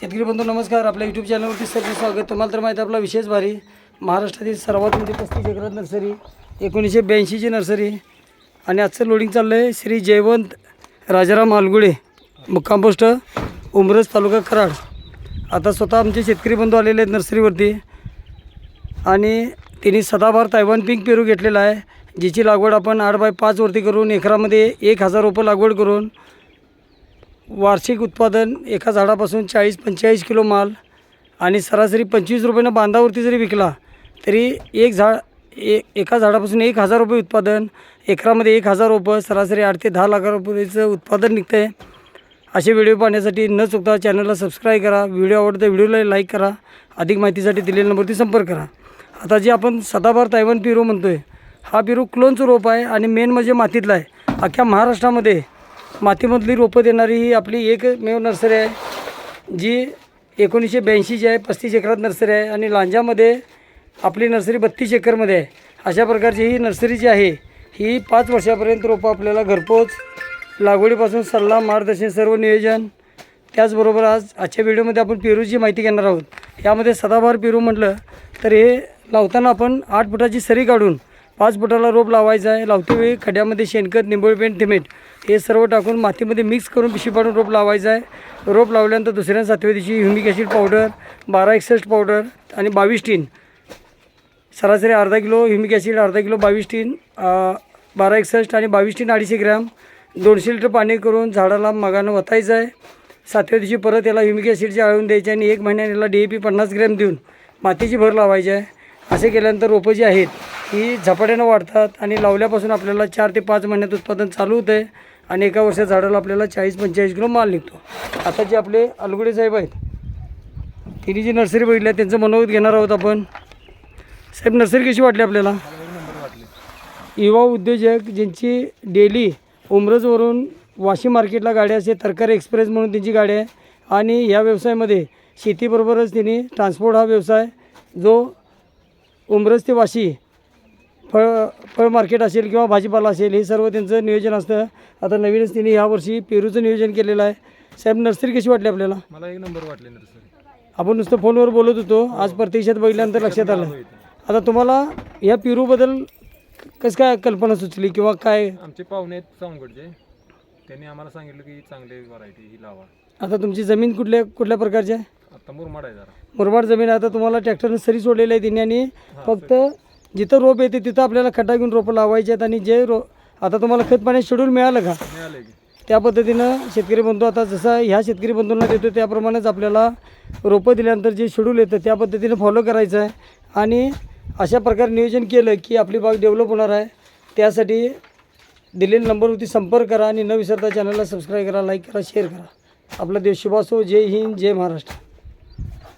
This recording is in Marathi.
शेतकरी बंधू नमस्कार. आपल्या यूट्यूब चॅनलवरती सर्व स्वागत. तुम्हाला तर माहिती आहे आपला विशेष भारी. महाराष्ट्रातील सर्वात मोठी पस्तीस एकरात नर्सरी एकोणीसशे ब्याऐंशीची नर्सरी आणि आजचं लोडिंग चाललं आहे श्री जयवंत राजाराम हालगुळे मुक्काम पोस्ट उमरज तालुका कराड. आता स्वतः आमचे शेतकरी बंधू आलेले आहेत नर्सरीवरती आणि तिने सदाभार तायवान पिंक पेरू घेतलेला आहे जिची लागवड आपण आठ बाय पाचवरती करून एकरामध्ये एक हजार रोपं लागवड करून वार्षिक उत्पादन एका झाडापासून चाळीस पंचेचाळीस किलो माल आणि सरासरी पंचवीस रुपयानं बांधावरती जरी विकला तरी एक झाड ए एका झाडापासून एक हजार रुपये उत्पादन एकरामध्ये एक हजार रुपये सरासरी आठ ते दहा लाख रुपयेचं उत्पादन निघतं आहे असे व्हिडिओ पाहण्यासाठी न चुकता चॅनलला सबस्क्राईब करा. व्हिडिओ आवडतं व्हिडिओला लाईक करा. अधिक माहितीसाठी दिलेल्या नंबरवरती संपर्क करा. आता जे आपण सदाभार तैवान पिरो म्हणतो आहे हा पिरो क्लोनचं रोप आहे आणि मेन म्हणजे मातीतला आहे. अख्ख्या महाराष्ट्रामध्ये मातीमधली रोपं देणारी ही आपली एकमेव नर्सरी आहे जी एकोणीसशे ब्याऐंशीची आहे पस्तीस एकरात नर्सरी आहे आणि लांजामध्ये आपली नर्सरी बत्तीस एकरमध्ये आहे. अशा प्रकारची ही नर्सरी जी आहे ही पाच वर्षापर्यंत रोपं आपल्याला घरपोच लागवडीपासून सल्ला मार्गदर्शन सर्व नियोजन त्याचबरोबर आज आजच्या व्हिडिओमध्ये आपण पेरूची माहिती घेणार आहोत. यामध्ये सदाबहार पेरू म्हटलं तर हे लावताना आपण आठ फुटाची सरी काढून पाच फुटाला रोप लावायचा आहे. लावतेवेळी खड्यामध्ये शेणखत निंबोळपेंट थिमेट हे सर्व टाकून मातीमध्ये मिक्स करून पिशवी पाडून रोप लावायचं आहे. रोप लावल्यानंतर दुसऱ्या सातव्या दिवशी ह्युमिक ॲसिड पावडर बारा एकसष्ट पावडर आणि बावीस टीन सरासरी अर्धा किलो ह्युमिक ॲसिड अर्धा किलो बावीस टीन बारा एकसष्ट आणि बावीस टीन अडीचशे ग्रॅम. दोनशे लिटर पाणी करून झाडाला मगानं वतायचं आहे. सातव्या दिवशी परत याला ह्युमिक ॲसिडची आळून द्यायची आणि एक महिन्याने याला डी ए पी पन्नास ग्रॅम देऊन मातीची भर लावायची आहे. असे केल्यानंतर रोपं जी आहेत ही झपाट्यानं वाढतात आणि लावल्यापासून आपल्याला चार ते पाच महिन्यात उत्पादन चालू होतं आहे आणि एका वर्षात झाडाला आपल्याला चाळीस पंचेचाळीस किलो माल निघतो. आता जे आपले अलगुडे साहेब आहेत तिने जी नर्सरी बघितली आहे त्यांचं मनोगत घेणार आहोत आपण. साहेब नर्सरी कशी वाटली आपल्याला? युवा उद्योजक ज्यांची डेली उमरजवरून वाशी मार्केटला गाडी असते तरकारी एक्सप्रेस म्हणून त्यांची गाडी आहे आणि या व्यवसायामध्ये शेतीबरोबरच त्यांनी ट्रान्सपोर्ट हा व्यवसाय जो उमरज ते वाशी फळ फळ मार्केट असेल किंवा भाजीपाला असेल हे सर्व त्यांचं नियोजन असतं. आता नवीनच त्यांनी यावर्षी पेरूचं नियोजन केलेलं आहे. साहेब नर्सरी कशी वाटली आपल्याला? मला एक नंबर वाटले नर्सरी. आपण नुसतं फोनवर बोलत होतो. आज प्रत्यक्षात बघितल्यानंतर लक्षात आलं. आता तुम्हाला या पेरूबद्दल कसं काय कल्पना सुचली किंवा काय? आमचे पाहुणे आहेत त्यांनी आम्हाला सांगितलं की चांगली व्हरायटी ही लावा. आता तुमची जमीन कुठल्या कुठल्या प्रकारची आहे? आता मुरमाड आहे जरा. मुरमाड जमीन आहे. आता तुम्हाला ट्रॅक्टरनं सरी सोडलेली आहे त्यांनी आणि फक्त जिथं रोप येते तिथं आपल्याला खड्डा घेऊन रोपं लावायचे आहेत आणि जे रो आता तुम्हाला खत पाणी शेड्यूल मिळालं का? त्या पद्धतीनं शेतकरी बंधू आता जसं ह्या शेतकरी बंधूंना देतो त्याप्रमाणेच आपल्याला रोपं दिल्यानंतर जे शेड्यूल येतं त्या पद्धतीनं फॉलो करायचं आहे. आणि अशा प्रकारे नियोजन केलं की आपली बाग डेव्हलप होणार आहे. त्यासाठी दिलेल्या नंबरवरती संपर्क करा आणि न विसरता चॅनलला सबस्क्राईब करा लाईक करा शेअर करा. आपला देश शुभ असो जय हिंद जय महाराष्ट्र.